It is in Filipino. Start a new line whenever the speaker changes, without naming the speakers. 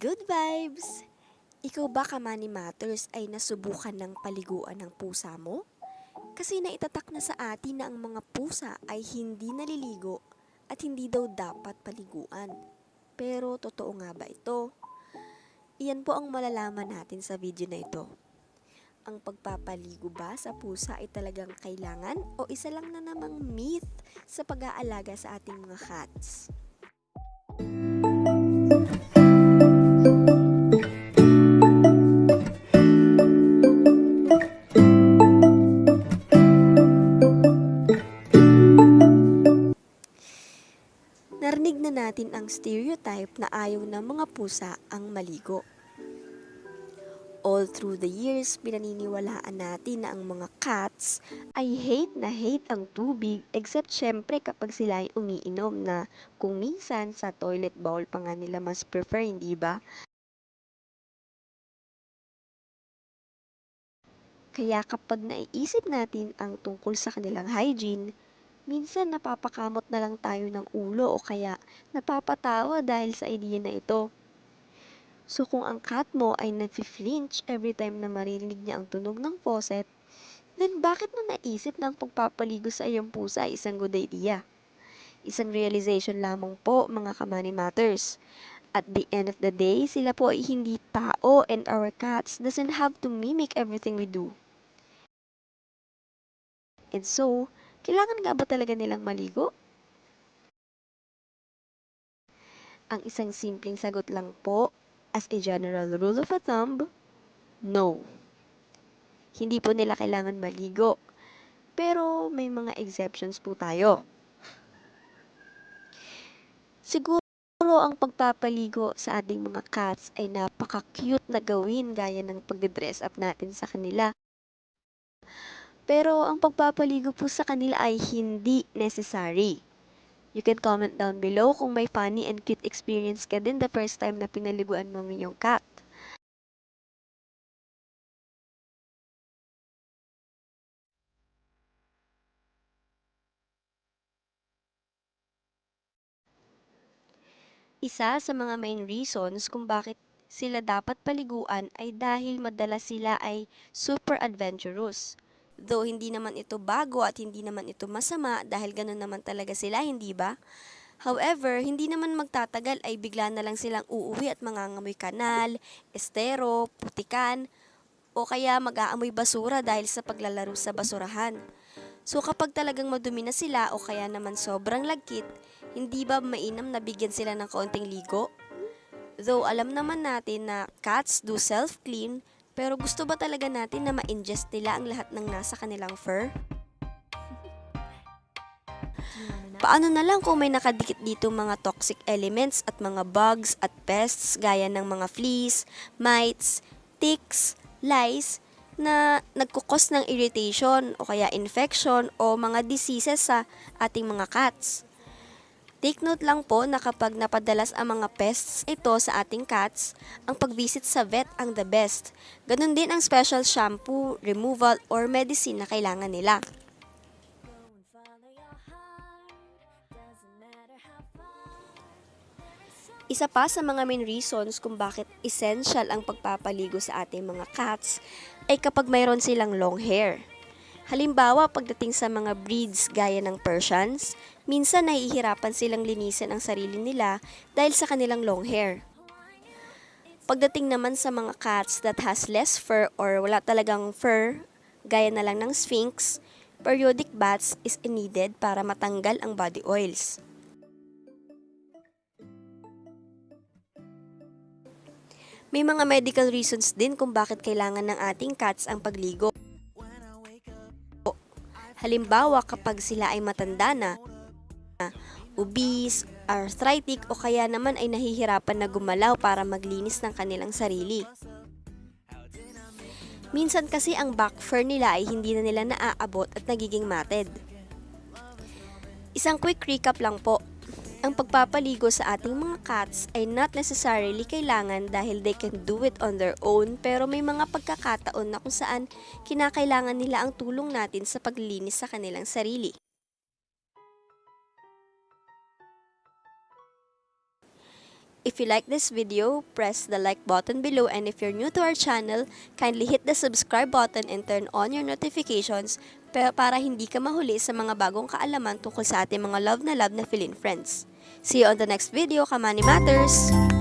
Good vibes! Ikaw ba Kamani Matters ay nasubukan ng paliguan ng pusa mo? Kasi naitatak na sa atin na ang mga pusa ay hindi naliligo at hindi daw dapat paliguan. Pero totoo nga ba ito? Iyan po ang malalaman natin sa video na ito. Ang pagpapaligo ba sa pusa ay talagang kailangan o isa lang na namang myth sa pag-aalaga sa ating mga cats? Narinig na natin ang stereotype na ayaw ng mga pusa ang maligo. All through the years, pinaniniwalaan natin na ang mga cats ay hate na hate ang tubig except syempre kapag sila ay umiinom na kung minsan sa toilet bowl pa nga nila mas prefer, hindi ba? Kaya kapag naiisip natin ang tungkol sa kanilang hygiene, minsan napapakamot na lang tayo ng ulo o kaya napapatawa dahil sa idea na ito. So kung ang cat mo ay nafe-flinch every time na marinig niya ang tunog ng faucet, then bakit mo naisip na pagpapaligo sa iyong pusa ay isang good idea? Isang realization lamang po mga kamani matters. At the end of the day, sila po ay hindi tao and our cats doesn't have to mimic everything we do. And so, kailangan nga ba talaga nilang maligo? Ang isang simpleng sagot lang po, as a general rule of a thumb, no. Hindi po nila kailangan maligo. Pero may mga exceptions po tayo. Siguro ang pagpapaligo sa ating mga cats ay napaka-cute na gawin gaya ng pagdedress up natin sa kanila. Pero ang pagpapaligo po sa kanila ay hindi necessary. You can comment down below kung may funny and cute experience ka din the first time na pinaliguan mo ang iyong cat. Isa sa mga main reasons kung bakit sila dapat paliguan ay dahil madalas sila ay super adventurous. Though hindi naman ito bago at hindi naman ito masama dahil ganun naman talaga sila, hindi ba? However, hindi naman magtatagal ay bigla na lang silang uuwi at mangangamoy kanal, estero, putikan, o kaya mag-aamoy basura dahil sa paglalaro sa basurahan. So kapag talagang madumi na sila o kaya naman sobrang lagkit, hindi ba mainam na bigyan sila ng kaunting ligo? Though alam naman natin na cats do self-clean, pero gusto ba talaga natin na ma-ingest nila ang lahat ng nasa kanilang fur? Paano na lang kung may nakadikit dito mga toxic elements at mga bugs at pests gaya ng mga fleas, mites, ticks, lice na nagkukos ng irritation o kaya infection o mga diseases sa ating mga cats. Take note lang po na kapag napadalas ang mga pests ito sa ating cats, ang pag-visit sa vet ang the best. Ganon din ang special shampoo, removal, or medicine na kailangan nila. Isa pa sa mga main reasons kung bakit essential ang pagpapaligo sa ating mga cats ay kapag mayroon silang long hair. Halimbawa, pagdating sa mga breeds gaya ng Persians, minsan nahihirapan silang linisin ang sarili nila dahil sa kanilang long hair. Pagdating naman sa mga cats that has less fur or wala talagang fur, gaya na lang ng Sphinx, periodic baths is needed para matanggal ang body oils. May mga medical reasons din kung bakit kailangan ng ating cats ang pagligo. Halimbawa kapag sila ay matanda na, obese, arthritic o kaya naman ay nahihirapan na gumalaw para maglinis ng kanilang sarili. Minsan kasi ang back fur nila ay hindi na nila naaabot at nagiging matted. Isang quick recap lang po. Ang pagpapaligo sa ating mga cats ay not necessarily kailangan dahil they can do it on their own pero may mga pagkakataon na kung saan kinakailangan nila ang tulong natin sa paglilinis sa kanilang sarili. If you like this video, press the like button below and if you're new to our channel, kindly hit the subscribe button and turn on your notifications pa- para hindi ka mahuli sa mga bagong kaalaman tungkol sa ating mga love na love na fill friends. See you on the next video, Kamani Matters!